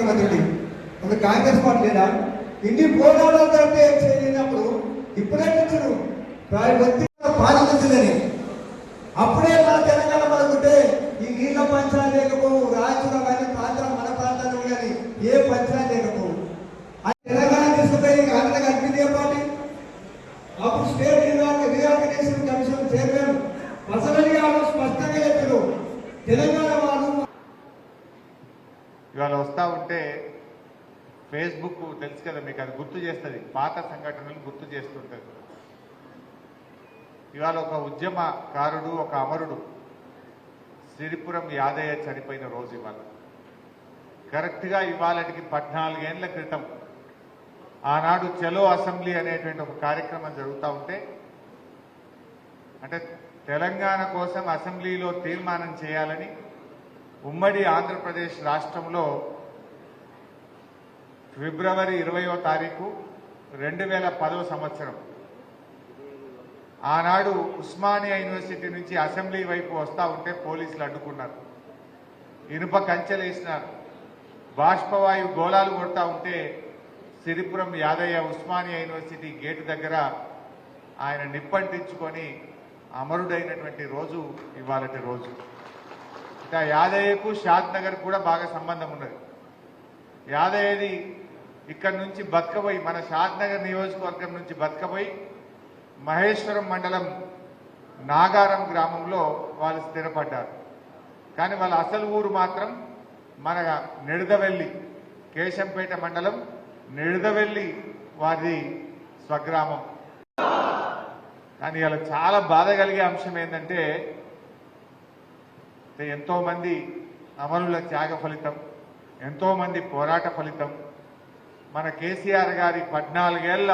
ముఖ్యమంత్రి ఒక కాంగ్రెస్ పార్టీ లేదా? ఇన్ని పోరాటాలు జరిగితే ఏం చేయలేనప్పుడు ఇప్పుడే తెచ్చుడు పాలించిందని అప్పుడే మన తెలంగాణ మనకుంటే ఈ నీళ్ళ పంచాలు లేకపోవు రాయచూరం కానీ ప్రాంతం మన ప్రాంతాలు కానీ ఏ పంచాలు లేకపోవు. అది తెలంగాణ తీసుకుపోయి ఆంధ్ర కనిపింది పార్టీ? అప్పుడు స్టేట్ రీఆర్గనైజేషన్ కమిషన్ చైర్మన్ మసలి స్పష్టంగా చెప్పారు. తెలంగాణ వాళ్ళు ఇవాళ వస్తూ ఉంటే ఫేస్బుక్ తెలుసు కదా మీకు అది గుర్తు చేస్తుంది. పాత సంఘటనలు గుర్తు చేస్తుంటుంది ఇవాళ ఒక ఉద్యమకారుడు ఒక అమరుడు సిరిపురం యాదయ్య చనిపోయిన రోజు ఇవాళ. కరెక్ట్గా ఇవాళకి పద్నాలుగేళ్ళ క్రితం ఆనాడు చలో అసెంబ్లీ అనేటువంటి ఒక కార్యక్రమం జరుగుతూ ఉంటే అంటే తెలంగాణ కోసం అసెంబ్లీలో తీర్మానం చేయాలని ఉమ్మడి ఆంధ్రప్రదేశ్ రాష్ట్రంలో ఫిబ్రవరి ఇరవయో తారీఖు రెండు వేల పదవ సంవత్సరం. ఆనాడు ఉస్మానియా యూనివర్సిటీ నుంచి అసెంబ్లీ వైపు వస్తూ ఉంటే పోలీసులు అడ్డుకున్నారు. ఇనుప కంచెలు వేసినారు. బాష్పవాయు గోళాలు కొడతా ఉంటే సిరిపురం యాదయ్య ఉస్మానియా యూనివర్సిటీ గేటు దగ్గర ఆయన నిప్పంటించుకొని అమరుడైనటువంటి రోజు ఇవాళటి రోజు. ఇంకా యాదయ్యకు షాద్ నగర్ కూడా బాగా సంబంధం ఉన్నది. యాదయ్యది ఇక్కడ నుంచి బతకబోయి మన షాద్నగర్ నియోజకవర్గం నుంచి బతకబోయి మహేశ్వరం మండలం నాగారం గ్రామంలో వాళ్ళు స్థిరపడ్డారు. కానీ వాళ్ళ అసలు ఊరు మాత్రం మన నిడదవెల్లి కేశంపేట మండలం నిడదవెల్లి వారి స్వగ్రామం. కానీ ఇలా చాలా బాధ కలిగే అంశం ఏంటంటే ఎంతోమంది అమరుల త్యాగ ఫలితం ఎంతోమంది పోరాట ఫలితం మన కేసీఆర్ గారి పద్నాలుగేళ్ళ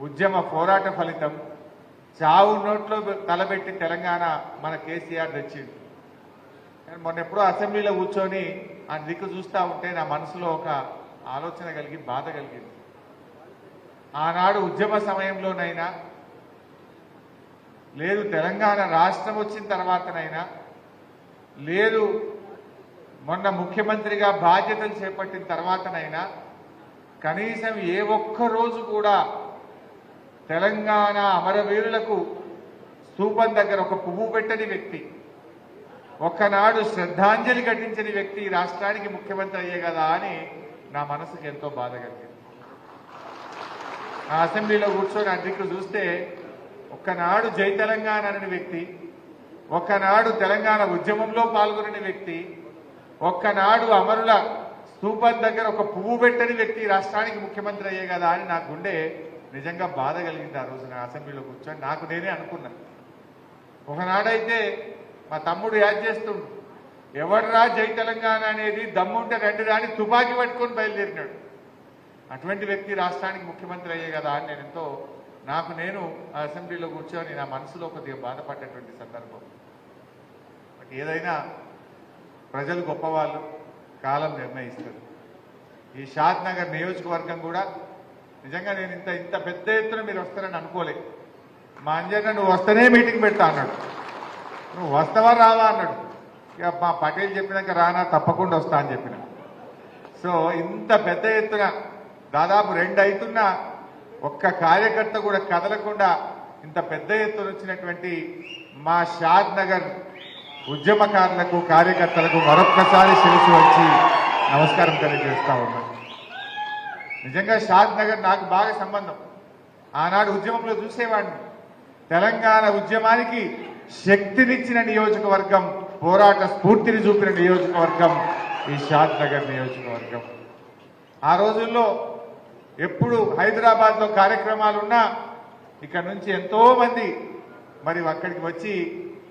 ఉద్యమ పోరాట ఫలితం చావు నోట్లో తలబెట్టి తెలంగాణ మన కేసీఆర్ తెచ్చింది నేను మొన్న ఎప్పుడో అసెంబ్లీలో కూర్చొని ఆ దిక్కు చూస్తూ ఉంటే నా మనసులో ఒక ఆలోచన కలిగి బాధ కలిగింది. ఆనాడు ఉద్యమ సమయంలోనైనా లేదు తెలంగాణ రాష్ట్రం వచ్చిన తర్వాతనైనా లేదు మొన్న ముఖ్యమంత్రిగా బాధ్యతలు చేపట్టిన తర్వాతనైనా కనీసం ఏ ఒక్క రోజు కూడా తెలంగాణ అమరవీరులకు స్థూపం దగ్గర ఒక పువ్వు పెట్టని వ్యక్తి ఒక్కనాడు శ్రద్ధాంజలి ఘటించని వ్యక్తి రాష్ట్రానికి ముఖ్యమంత్రి అయ్యే కదా అని నా మనసుకు ఎంతో బాధ కలిగింది. ఆ అసెంబ్లీలో కూర్చొని అధ్యక్షుడు చూస్తే ఒక్కనాడు జై తెలంగాణ అనే వ్యక్తి ఒక్కనాడు తెలంగాణ ఉద్యమంలో పాల్గొనని వ్యక్తి ఒక్కనాడు అమరుల స్థూపం దగ్గర ఒక పువ్వు పెట్టని వ్యక్తి రాష్ట్రానికి ముఖ్యమంత్రి అయ్యే కదా అని నా గుండె నిజంగా బాధ కలిగింది ఆ రోజు నా అసెంబ్లీలో కూర్చొని. నాకు నేనే అనుకున్నా. ఒకనాడైతే మా తమ్ముడు యాద్ చేస్తుండు. ఎవడరా జై తెలంగాణ అనేది దమ్ముంటే రెండు రాని తుపాకీ పట్టుకొని బయలుదేరినాడు. అటువంటి వ్యక్తి రాష్ట్రానికి ముఖ్యమంత్రి అయ్యే కదా అని నేను ఎంతో నాకు నేను ఆ అసెంబ్లీలో కూర్చొని నా మనసులో కొద్దిగా బాధపడ్డటువంటి సందర్భం. బట్ ఏదైనా ప్రజలు గొప్పవాళ్ళు. కాలం నిర్ణయిస్తుంది. ఈ షాద్ నగర్ నియోజకవర్గం కూడా నిజంగా నేను ఇంత ఇంత పెద్ద ఎత్తున మీరు వస్తారని అనుకోలే. మా అంజన్న నువ్వు వస్తేనే మీటింగ్ పెడతా అన్నాడు. నువ్వు వస్తావా రావా అన్నాడు. ఇక మా పటేల్ చెప్పినాక రానా తప్పకుండా వస్తా అని చెప్పిన. సో ఇంత పెద్ద ఎత్తున దాదాపు రెండు అవుతున్నా ఒక్క కార్యకర్త కూడా కదలకుండా ఇంత పెద్ద ఎత్తున వచ్చినటువంటి మా షాద్ నగర్ ఉద్యమకారులకు కార్యకర్తలకు మరొక్కసారి శిరసు వచ్చి నమస్కారం తెలియజేస్తా ఉన్నాను నిజంగా షాద్ నగర్ నాకు బాగా సంబంధం. ఆనాడు ఉద్యమంలో చూసేవాడిని. తెలంగాణ ఉద్యమానికి శక్తినిచ్చిన నియోజకవర్గం పోరాట స్ఫూర్తిని చూపిన నియోజకవర్గం ఈ షాద్ నగర్ నియోజకవర్గం. ఆ రోజుల్లో ఎప్పుడు హైదరాబాద్లో కార్యక్రమాలున్నా ఇక్కడ నుంచి ఎంతోమంది మరి అక్కడికి వచ్చి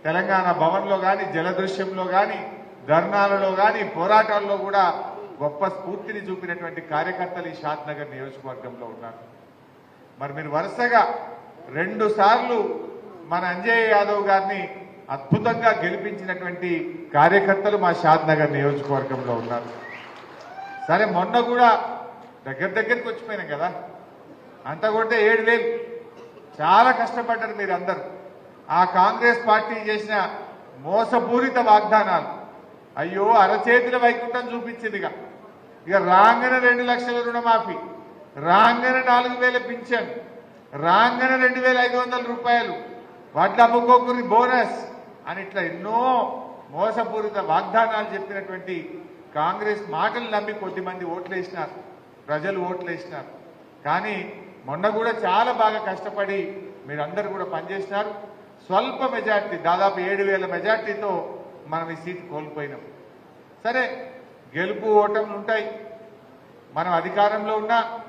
తెలంగాణ భవన్లో కానీ జలదృశ్యంలో కానీ ధర్నాలలో కానీ పోరాటాల్లో కూడా గొప్ప స్ఫూర్తిని చూపినటువంటి కార్యకర్తలు ఈ షాద్ నగర్ నియోజకవర్గంలో ఉన్నారు. మరి మీరు వరుసగా రెండు సార్లు మన అంజయ్ యాదవ్ గారిని అద్భుతంగా గెలిపించినటువంటి కార్యకర్తలు మా షాద్ నగర్ నియోజకవర్గంలో ఉన్నారు. సరే మొన్న కూడా దగ్గర దగ్గరికి వచ్చిపోయినాం కదా. అంతా కొంటే ఏడు వేలు. చాలా కష్టపడ్డారు మీరు అందరు ఆ కాంగ్రెస్ పార్టీ చేసిన మోసపూరిత వాగ్దానాలు. అయ్యో అరచేతుల వైకుంఠం చూపించింది ఇక ఇక రాంగన రెండు లక్షల రుణమాఫీ రాంగన నాలుగు వేల పింఛన్ రాంగన రెండు వేల ఐదు వందల రూపాయలు వడ్ల అమ్ముకోకుని బోనస్ అని ఇట్లా ఎన్నో మోసపూరిత వాగ్దానాలు చెప్పినటువంటి కాంగ్రెస్ మాటలు నమ్మి కొద్దిమంది ఓట్లు వేసినారు ప్రజలు ఓట్లు వేసినారు కానీ మొన్న కూడా చాలా బాగా కష్టపడి మీరందరూ కూడా పనిచేసినారు. స్వల్ప మెజార్టీ దాదాపు ఏడు వేల మెజార్టీతో మనం ఈ సీట్ కోల్పోయినాం. సరే గెలుపు ఓటములు ఉంటాయి. మనం అధికారంలో ఉన్నా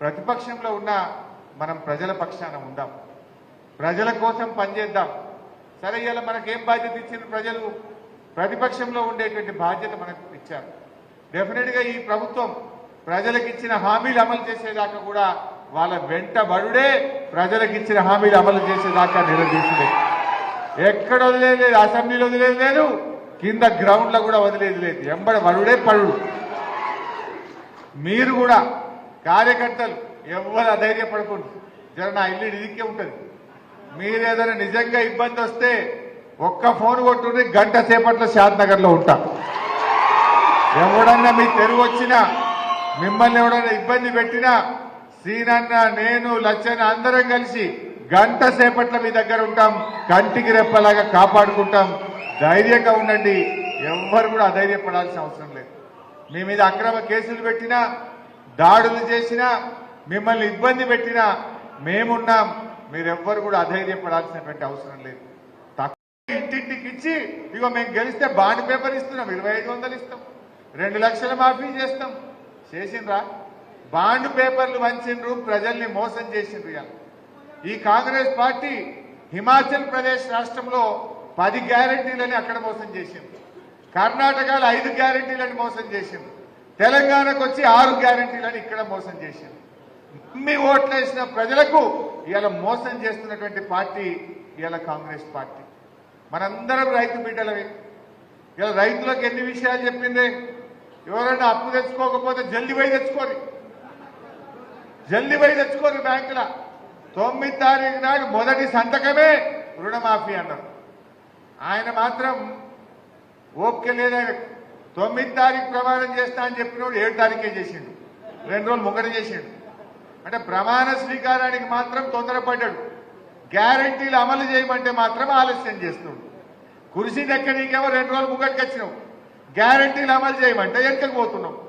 ప్రతిపక్షంలో ఉన్నా మనం ప్రజల పక్షాన ఉందాం. ప్రజల కోసం పనిచేద్దాం. సరే ఇలా మనకేం బాధ్యత ఇచ్చిన ప్రజలు? ప్రతిపక్షంలో ఉండేటువంటి బాధ్యత మనకు ఇచ్చారు. డెఫినెట్గా ఈ ప్రభుత్వం ప్రజలకు ఇచ్చిన హామీలు అమలు చేసేదాకా కూడా వాళ్ళ వెంటబడుడే ప్రజలకు ఇచ్చిన హామీలు అమలు చేసేదాకా నిలదీసింది. ఎక్కడ వదిలేదు లేదు అసెంబ్లీలో వదిలేదు లేదు కింద గ్రౌండ్లో కూడా వదిలేదు లేదు. ఎంబడ వరుడే పడుడు మీరు కూడా కార్యకర్తలు ఎవరు అధైర్యపడకూడదు. జర నా ఇల్లు ఇదికే ఉంటుంది. మీరు ఏదైనా నిజంగా ఇబ్బంది వస్తే ఒక్క ఫోన్ కొట్టుండి గంట సేపట్లో షాద్లో ఉంటా. ఎవడన్నా మీ తెరువు వచ్చినా మిమ్మల్ని ఎవడన్నా ఇబ్బంది పెట్టినా సీనన్న నేను లచ్చన్న అందరం కలిసి గంట సేపట్ల మీ దగ్గర ఉంటాం. కంటికి రెప్పలాగా కాపాడుకుంటాం. ధైర్యంగా ఉండండి. ఎవ్వరు కూడా అధైర్యపడాల్సిన అవసరం లేదు. మీ మీద అక్రమ కేసులు పెట్టినా దాడులు చేసినా మిమ్మల్ని ఇబ్బంది పెట్టినా మేమున్నాం. మీరెవ్వరు కూడా అధైర్యపడాల్సినటువంటి అవసరం లేదు. తక్కువ ఇంటింటికి ఇచ్చి ఇగో మేము గెలిస్తే బాండ్ పేపర్ ఇస్తున్నాం. ఇరవై ఐదు వందలు ఇస్తాం. రెండు లక్షల మాఫీ చేస్తాం. చేసిండ్రా? బాండ్ పేపర్లు వంచిండ్రు ప్రజల్ని మోసం చేసిండ్రు ఈ కాంగ్రెస్ పార్టీ హిమాచల్ ప్రదేశ్ రాష్ట్రంలో పది గ్యారంటీలని అక్కడ మోసం చేసింది. కర్ణాటకలో ఐదు గ్యారంటీలని మోసం చేసింది. తెలంగాణకు వచ్చి ఆరు గ్యారంటీలని ఇక్కడ మోసం చేసింది. మీ ఓట్లేసిన ప్రజలకు ఇవాళ మోసం చేస్తున్నటువంటి పార్టీ ఇవాళ కాంగ్రెస్ పార్టీ. మనందరం రైతు బిడ్డలమే. ఇలా రైతులకు ఎన్ని విషయాలు చెప్పింది? ఎవరైనా అప్పు తెచ్చుకోకపోతే జల్ది పోయి తెచ్చుకోరు జల్ది పోయి తెచ్చుకోరు బ్యాంకుల. తొమ్మిది తారీఖు నాడు మొదటి సంతకమే రుణమాఫీ అన్నారు. ఆయన మాత్రం ఓకే లేదని తొమ్మిది తారీఖు ప్రమాణం చేస్తా అని చెప్పినోడు ఏడు తారీఖే చేసిండు. రెండు రోజులు ముంగట చేసిండు. అంటే ప్రమాణ స్వీకారానికి మాత్రం తొందరపడ్డాడు. గ్యారంటీలు అమలు చేయమంటే మాత్రం ఆలస్యం చేస్తున్నాడు కుర్చీ నీకేమో రెండు రోజులు ముంగటికి వచ్చినావు. గ్యారంటీలు అమలు చేయమంటే వెనకకు పోతున్నావు?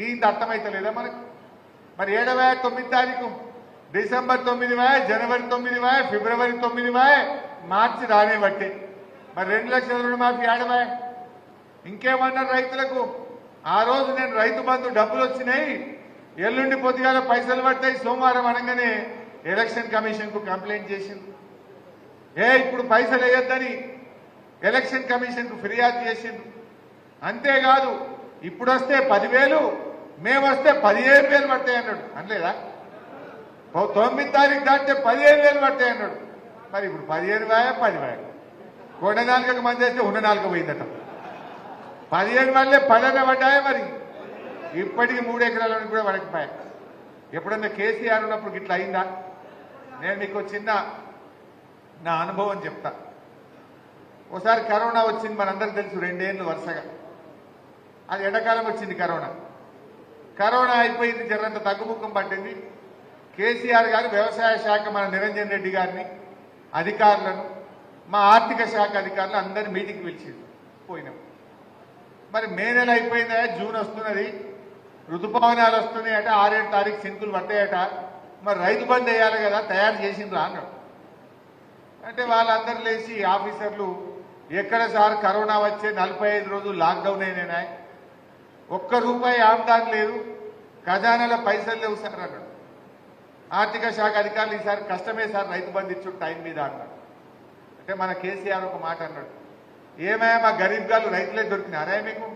గీంత అర్థమైతలేదా మనకు? మరి ఏడవ? తొమ్మిది తారీఖు. డిసెంబర్ తొమ్మిది వాయ జనవరి తొమ్మిది వాయ ఫిబ్రవరి తొమ్మిదివా మార్చి రానే బట్టి మరి రెండు లక్షల రుణమాఫీ ఆడవాయ ఇంకేమన్నారు రైతులకు? ఆ రోజు నేను రైతు బంధు డబ్బులు వచ్చినాయి. ఎల్లుండి పొద్దుగాల పైసలు పడతాయి. సోమవారం అనగానే ఎలక్షన్ కమిషన్కు కంప్లైంట్ చేసింది. ఏ ఇప్పుడు పైసలు వేయొద్దని ఎలక్షన్ కమిషన్కు ఫిర్యాదు చేసిండు అంతేకాదు ఇప్పుడు వస్తే పదివేలు మేము వస్తే పదిహేను వేలు పడతాయి అన్నాడు. అనలేదా? తొమ్మిది తారీఖు దాటితే పదిహేను వేలు పడతాయి అన్నాడు. మరి ఇప్పుడు పదిహేను వేయ పది వేయ కొండ నాలుగకు మంది వస్తే ఉన్న నాలుగు పోయిందట. పదిహేను వాళ్ళే పదన పడ్డాయా మరి? ఇప్పటికి మూడు ఎకరాలను కూడా పడకపోయా. ఎప్పుడన్నా కేసీఆర్ ఉన్నప్పుడు ఇట్లా అయిందా? నేను మీకు చిన్న నా అనుభవం చెప్తా. ఒకసారి కరోనా వచ్చింది మనందరికి తెలుసు రెండేళ్ళు వరుసగా. అది ఎండాకాలం వచ్చింది కరోనా. కరోనా అయిపోయింది జరంత తగ్గుముఖం పట్టింది. కేసీఆర్ గారు వ్యవసాయ శాఖ మన నిరంజన్ రెడ్డి గారిని అధికారులను మా ఆర్థిక శాఖ అధికారులు అందరిని మీటింగ్కి పిలిచింది పోయినాం. మరి మే నెల అయిపోయిందా జూన్ వస్తున్నది ఋతుపవనాలు వస్తున్నాయట ఆరేడు తారీఖు సింకులు పట్టాయట మరి రైతు బంద్ వేయాలి కదా తయారు చేసిండ్రా అన్నాడు. అంటే వాళ్ళందరూ లేచి ఆఫీసర్లు ఎక్కడ సార్ కరోనా వచ్చే నలభై ఐదు రోజులు లాక్డౌన్ అయినాయి ఒక్క రూపాయి ఆమ్దాన్ లేదు. ఖజానాల పైసలు లేవు సార్ అన్నాడు. ఆర్థిక శాఖ అధికారులు ఈసారి కష్టమే సార్ రైతు బంధు ఇచ్చు టైం మీద అన్నాడు. అంటే మన కేసీఆర్ ఒక మాట అన్నాడు. ఏమయ్యా మా గరీబ్ గారు రైతులే దొరికినారా మీకు?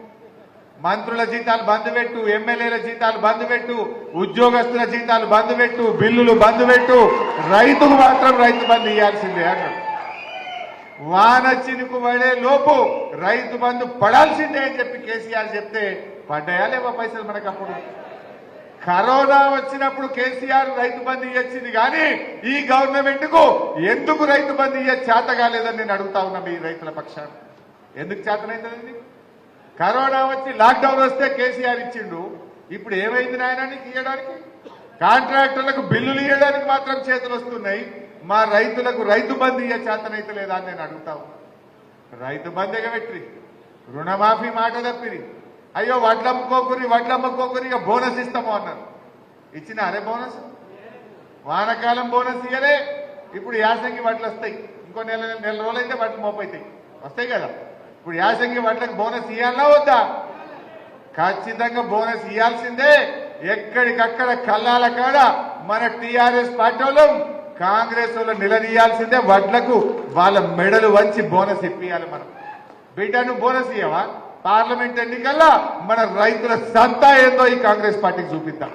మంత్రుల జీతాలు బంద్ పెట్టు ఎమ్మెల్యేల జీతాలు బంద్ పెట్టు ఉద్యోగస్తుల జీతాలు బంద్ పెట్టు బిల్లులు బంద్ పెట్టు. రైతుకు మాత్రం రైతు బంద్ ఇవ్వాల్సిందే అన్నాడు. వాన చినుకు పడే లోపు రైతు బంధు పడాల్సిందే అని చెప్పి కేసీఆర్ చెప్తే పడ్డాయా లేవో పైసలు మనకు అప్పుడు? కరోనా వచ్చినప్పుడు కేసీఆర్ రైతు బంధు ఇచ్చింది కానీ ఈ గవర్నమెంట్కు ఎందుకు రైతు బంధు ఇయ్య చేత కాలేదని నేను అడుగుతా ఉన్నా మీ రైతుల పక్షాన. ఎందుకు చేతనైందండి? కరోనా వచ్చి లాక్డౌన్ వస్తే కేసీఆర్ ఇచ్చిండు. ఇప్పుడు ఏమైంది నాయనానికి ఇవ్వడానికి కాంట్రాక్టర్లకు బిల్లులు ఇవ్వడానికి మాత్రం చేతులు వస్తున్నాయి. మా రైతులకు రైతు బంధు ఇయ్య చేతనైతే లేదా అని నేను అడుగుతా ఉన్నా. రైతు బంధు ఎగబెట్టి రుణమాఫీ మాట తప్పిరి. అయ్యో వడ్లు అమ్ముకోకురి వడ్లు అమ్ముకోకురి ఇక బోనస్ ఇస్తాము అన్నారు. ఇచ్చిన అరే బోనస్? వానకాలం బోనస్ ఇయ్యలే. ఇప్పుడు యాసంగి వడ్లు వస్తాయి. ఇంకో నెల నెల రోజులైతే వడ్లు మోపైతాయి. వస్తాయి కదా? ఇప్పుడు యాసంగి వడ్లకు బోనస్ ఇవ్వాలన్నా వద్దా? ఖచ్చితంగా బోనస్ ఇవ్వాల్సిందే ఎక్కడికక్కడ కల్లాల కాడ మన టిఆర్ఎస్ పార్టీ వాళ్ళు కాంగ్రెస్ వాళ్ళు నిలదీయాల్సిందే వడ్లకు. వాళ్ళ మెడలు వంచి బోనస్ ఇప్పియాలి మనం. బిడ్డ నువ్వు బోనస్ ఇవ్వవా పార్లమెంట్ ఎన్నికల్లో మన రైతుల సత్తా ఏందో ఈ కాంగ్రెస్ పార్టీకి చూపిద్దాం.